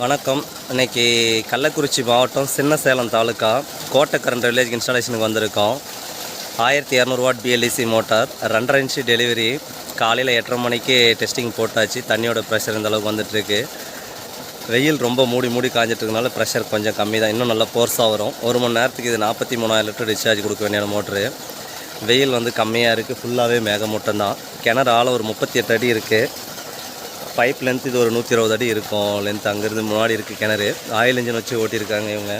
வணக்கம். இன்னைக்கு கள்ளக்குறிச்சி மாவட்டம் சின்ன சேலம் தாலுக்கா கோட்டக்கரண்ட் வில்லேஜ் இன்ஸ்டாலேஷனுக்கு வந்திருக்கோம். ஆயிரத்தி இரநூறு வாட் பிஎல்இசி மோட்டார் ரெண்டரை இன்ச்சு டெலிவரி காலையில் எட்டரை மணிக்கு டெஸ்டிங் போட்டாச்சு. தண்ணியோட ப்ரெஷர் இந்த அளவுக்கு வந்துட்டுருக்கு. வெயில் ரொம்ப மூடி மூடி காஞ்சிட்ருக்கனால ப்ரெஷர் கொஞ்சம் கம்மி தான் இன்னும் நல்லா ஃபோர்ஸாக வரும். ஒரு மணி நேரத்துக்கு இது நாற்பத்தி மூணாயிரம் லிட்டர் டிஸ்சார்ஜ் கொடுக்க வேண்டிய மோட்ரு வெயில் வந்து கம்மியாக இருக்குது ஃபுல்லாகவே மேகமூட்டம் தான் கிணறு ஆழம் ஒரு முப்பத்தி எட்டு அடி இருக்குது பைப் லென்த் இது ஒரு நூற்றி இருபது அடி இருக்கும். லென்த் அங்கேருந்து முன்னாடி இருக்குது கிணறு. ஆயில் இன்ஜின் வச்சு ஓட்டியிருக்காங்க இவங்க.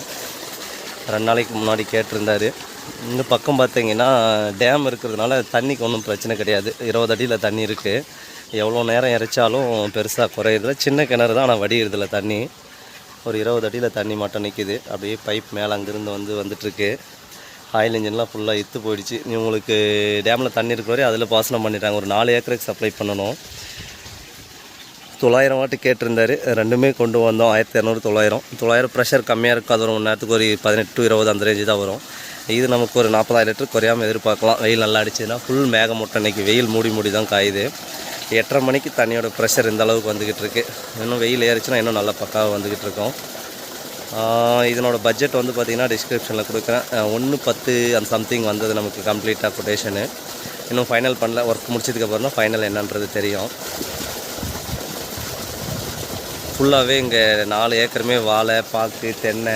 ரெண்டு நாளைக்கு முன்னாடி கேட்டிருந்தார். இந்த பக்கம் பார்த்தீங்கன்னா டேம் இருக்கிறதுனால தண்ணிக்கு ஒன்றும் பிரச்சனை கிடையாது. இருபது அடியில் தண்ணி இருக்குது எவ்வளோ நேரம் இறைச்சாலும் பெருசாக குறையிறதில்ல. சின்ன கிணறு தான் ஆனால் வடிகிறதில்ல தண்ணி. ஒரு இருபது அடியில் தண்ணி மட்டும் நிற்கிது அப்படியே பைப் மேலே அங்கேருந்து வந்து வந்துட்டுருக்கு. ஆயில் இன்ஜின்லாம் ஃபுல்லாக இத்து போயிடுச்சு. இவங்களுக்கு டேமில் தண்ணி இருக்கிற வரையும் அதில் பாசனம் பண்ணிட்டாங்க. ஒரு நாலு ஏக்கருக்கு சப்ளை பண்ணணும். தொள்ளாயிரம் வாட்டு கேட்டிருந்தாரு. ரெண்டுமே கொண்டு வந்தோம். ஆயிரத்தி இரநூறு தொள்ளாயிரம். தொள்ளாயிரம் ப்ரெஷர் கம்மியாக இருக்கும். அது ஒரு மணி நேரத்துக்கு ஒரு பதினெட்டு டு இருபது அந்த ரேஞ்சு தான் வரும். இது நமக்கு ஒரு நாற்பதாயிரம் லிட்டர் குறையாமல் எதிர்பார்க்கலாம். வெயில் நல்லா அடிச்சுன்னா ஃபுல் மேகமூட்டம் இன்றைக்கி வெயில் மூடி மூடி தான் காயுது. எட்டரை மணிக்கு தண்ணியோட ப்ரெஷர் இந்த அளவுக்கு வந்துக்கிட்டு இருக்கு. இன்னும் வெயில் ஏறிச்சுன்னா இன்னும் நல்லா பக்காவாக வந்துக்கிட்டு இருக்கோம். இதனோட பட்ஜெட் வந்து பார்த்திங்கன்னா டிஸ்கிரிப்ஷனில் கொடுக்குறேன். ஒன்று பத்து அந்த சம்திங் வந்தது நமக்கு கம்ப்ளீட்டாக கொட்டேஷனு இன்னும் ஃபைனல் பண்ணல. ஒர்க் முடிச்சதுக்கப்புறம் தான் ஃபைனல் என்னன்றது தெரியும். ஃபுல்லாகவே இங்கே நாலு ஏக்கருமே வாழை பாக்கு தென்னை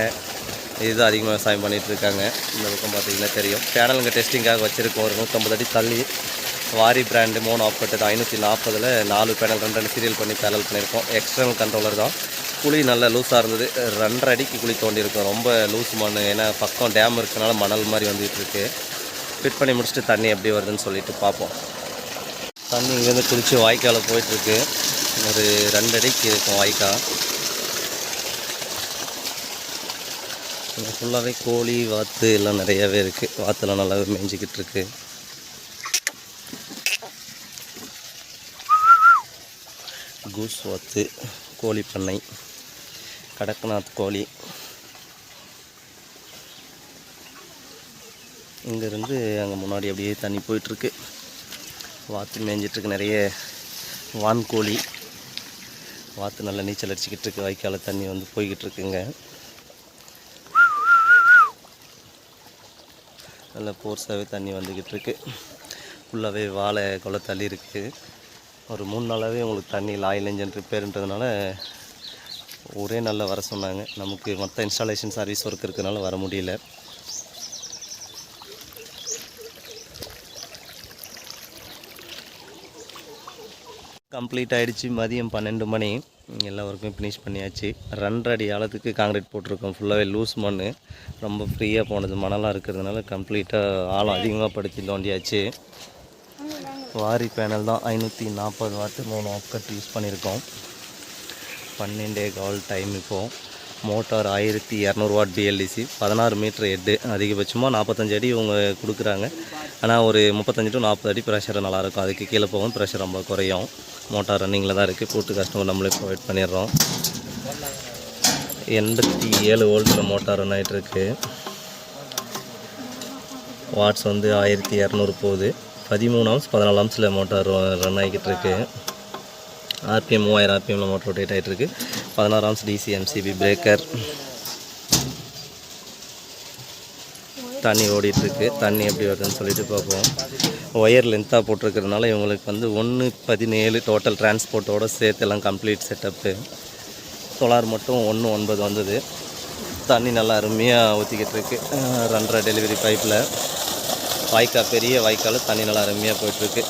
இதுதான் அதிகமாக விவசாயம் பண்ணிகிட்ருக்காங்க இந்த பக்கம் பார்த்திங்கன்னா தெரியும். பேனல் இங்கே டெஸ்டிங்காக வச்சுருக்கோம். ஒரு நூற்றம்பது அடி தள்ளி வாரி பிராண்டு மூணு ஆப்கட்டு ஐநூற்றி நாற்பதில் நாலு பேனல் ரெண்டு ரெண்டு சீரியல் பண்ணி பேனல் பண்ணியிருக்கோம். எக்ஸ்டர்னல் கண்ட்ரோலர் தான். குழி நல்லா லூஸாக இருந்தது. ரெண்டரை அடிக்கு குழி தோண்டியிருக்கோம். ரொம்ப லூஸ் மண் ஏன்னா பக்கம் டேம் இருக்கனால மணல் மாதிரி வந்துகிட்ருக்கு ஃபிட் பண்ணி முடிச்சுட்டு தண்ணி எப்படி வருதுன்னு சொல்லிட்டு பார்ப்போம். தண்ணி இங்கேருந்து குளித்து வாய்க்கால் போயிட்டுருக்கு ஒரு ரெண்டு அடிக்கு இருக்கும் வாய்க்கால் இங்கே ஃபுல்லாகவே கோழி வாத்து எல்லாம் நிறையாவே இருக்குது வாத்தெல்லாம் நல்லாவே மேய்ஞ்சிக்கிட்டு இருக்கு. கூஸ் வாத்து கோழி பண்ணை கடக்நாத் கோழி. இங்கேருந்து அங்கே முன்னாடி அப்படியே தண்ணி போயிட்டுருக்கு வாத்து மேய்ஞ்சிட்ருக்கு நிறைய வான்கோழி. வாத்து நல்லா நீச்சல் அடிச்சுக்கிட்டு இருக்கு. வாய்க்கால தண்ணி வந்து போய்கிட்டு இருக்குங்க. நல்லா போர்ஸாகவே தண்ணி வந்துக்கிட்டு இருக்கு. ஃபுல்லாகவே வாழை கொலை தள்ளி இருக்குது ஒரு மூணு நாளாகவே உங்களுக்கு தண்ணி லாயில் இன்ஜின் ரிப்பேருன்றதுனால ஒரே நாளில் வர சொன்னாங்க. நமக்கு மற்ற இன்ஸ்டாலேஷன் சர்வீஸ் ஒர்க் இருக்கிறதுனால வர முடியல. கம்ப்ளீட் ஆகிடுச்சு மதியம் பன்னெண்டு மணி. எல்லா ஒர்க்கும் ஃபினிஷ் பண்ணியாச்சு. ரெண்டரை அடி ஆழத்துக்கு காங்கிரீட் போட்டிருக்கோம். ஃபுல்லாகவே லூஸ் மண். ரொம்ப ஃப்ரீயாக போனது. மணலாக இருக்கிறதுனால கம்ப்ளீட்டாக ஆழம் அதிகமாக படித்து தோண்டியாச்சு. வாரி பேனல் தான் ஐநூற்றி நாற்பது வாட்டு. மூணு ஆப்கட் யூஸ் பண்ணியிருக்கோம். பன்னெண்டே கால் டைம் இப்போது மோட்டார் ஆயிரத்தி இரநூறு வாட் பிஎல்டிசி பதினாறு மீட்ரு ஹெட்டு அதிகபட்சமாக நாற்பத்தஞ்சு அடி இவங்க கொடுக்குறாங்க. ஆனால் ஒரு முப்பத்தஞ்சு டு நாற்பது அடி ப்ரெஷர் நல்லாயிருக்கும். அதுக்கு கீழே போகும். ப்ரெஷர் ரொம்ப குறையும். மோட்டார் ரன்னிங்கில் தான் இருக்குது கூட்டு கஸ்டமர் நம்மளே ப்ரொவைட் பண்ணிடுறோம். எண்பத்தி ஏழு வோல்ட்டில் மோட்டார் ரன் ஆகிட்டுருக்கு வாட்ஸ் வந்து ஆயிரத்தி இரநூறு போகுது. பதிமூணு ஆம்ஸ் பதினாலு ஆம்ஸில் மோட்டார் ரன் ஆகிக்கிட்டு இருக்குது ஆர்பிஎம் மூவாயிரம் ஆர்பிஎம்மில் மோட்டர் ரொட்டேட் ஆகிட்டு இருக்குது பதினாறு ஆம்ஸ் டிசி எம்சிபி பிரேக்கர் தண்ணி ஓடிட்டுருக்கு. தண்ணி எப்படி வருதுன்னு சொல்லிட்டு பார்ப்போம். ஒயர் லென்த்தாக போட்டிருக்கிறதுனால இவங்களுக்கு வந்து ஒன்று பதினேழு டோட்டல் டிரான்ஸ்போர்ட்டோடு சேர்த்து எல்லாம் கம்ப்ளீட் செட்டப்பு சோலார் மட்டும் ஒன்று ஒன்பது வந்தது. தண்ணி நல்லா அருமையாக ஊற்றிக்கிட்டு இருக்கு ரெண்டரை டெலிவரி பைப்பில் வாய்க்கால் பெரிய வாய்க்கால் தண்ணி நல்லா அருமையாக போயிட்டுருக்கு.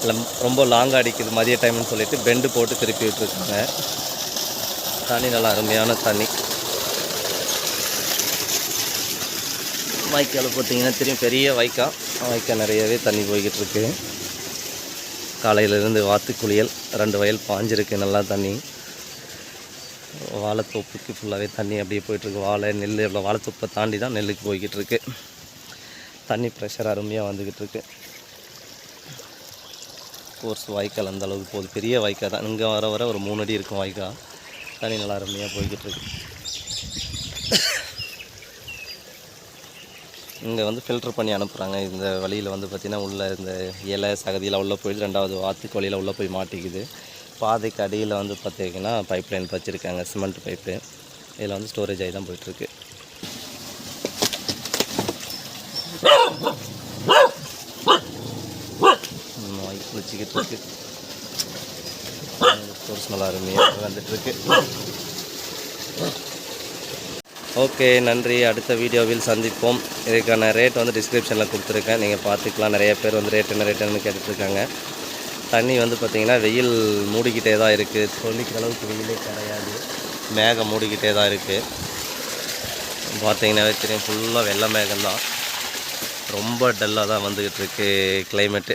இல்லை ரொம்ப லாங்காக அடிக்குது மதிய டைம்னு சொல்லிட்டு பெண்டு போட்டு திருப்பி விட்டுருக்காங்க. தண்ணி நல்லா அருமையான தண்ணி. வாய்க்கால் பார்த்தீங்கன்னா தெரியும் பெரிய வாய்க்கால் வாய்க்கால் நிறையவே தண்ணி போய்கிட்டு இருக்கு காலையிலேருந்து வாத்து குளியல் ரெண்டு வயல் பாஞ்சிருக்கு நல்லா தண்ணி. வாழைத்தோப்புக்கு ஃபுல்லாகவே தண்ணி அப்படியே போயிட்டுருக்கு. வாழை நெல் இவ்வளோ வாழைத்தோப்பை தாண்டி தான் நெல்லுக்கு போய்கிட்டு இருக்கு தண்ணி ப்ரெஷர் அருமையாக வந்துக்கிட்டு இருக்குது கோர்ஸ் வாய்க்கால் அந்த அளவுக்கு போகுது. பெரிய வாய்க்கால் தான். இங்கே வர வர ஒரு மூணு அடி இருக்கும் வாய்க்கால். தண்ணி நல்லா அருமையாக போய்கிட்டு இருக்கு. இங்கே வந்து ஃபில்டர் பண்ணி அனுப்புகிறாங்க இந்த வழியில் வந்து பார்த்திங்கன்னா உள்ளே இந்த இலை சகதியெல்லாம் உள்ளே போயிடுது. ரெண்டாவது வாத்துக்கு வழியில் உள்ளே போய் மாட்டிக்குது. பாதைக்கு அடியில் வந்து பார்த்திங்கன்னா பைப் லைன் வச்சுருக்காங்க. சிமெண்ட் பைப்பு இதில் வந்து ஸ்டோரேஜ் ஆகி தான் போயிட்டுருக்கு குளிச்சிக்கிட்டு இருக்கு ஒரு அருமையாக வந்துட்டுருக்கு. ஓகே நன்றி. அடுத்த வீடியோவில் சந்திப்போம். இதுக்கான ரேட் வந்து டிஸ்கிரிப்ஷனில் கொடுத்துருக்கேன். நீங்கள் பார்த்துக்கலாம். நிறைய பேர் வந்து ரேட் என்ன ரேட் என்னன்னு கேட்டுட்ருக்காங்க தண்ணி வந்து பார்த்திங்கன்னா வெயில் மூடிக்கிட்டே தான் இருக்குது சொல்லிக்கிற அளவுக்கு வெயிலே கிடையாது. மேகம் மூடிக்கிட்டே தான் இருக்குது பார்த்தீங்கன்னாவே தெரியும் ஃபுல்லாக வெள்ளை மேகம்தான் ரொம்ப டல்லாக தான் வந்துக்கிட்டு இருக்கு கிளைமேட்டு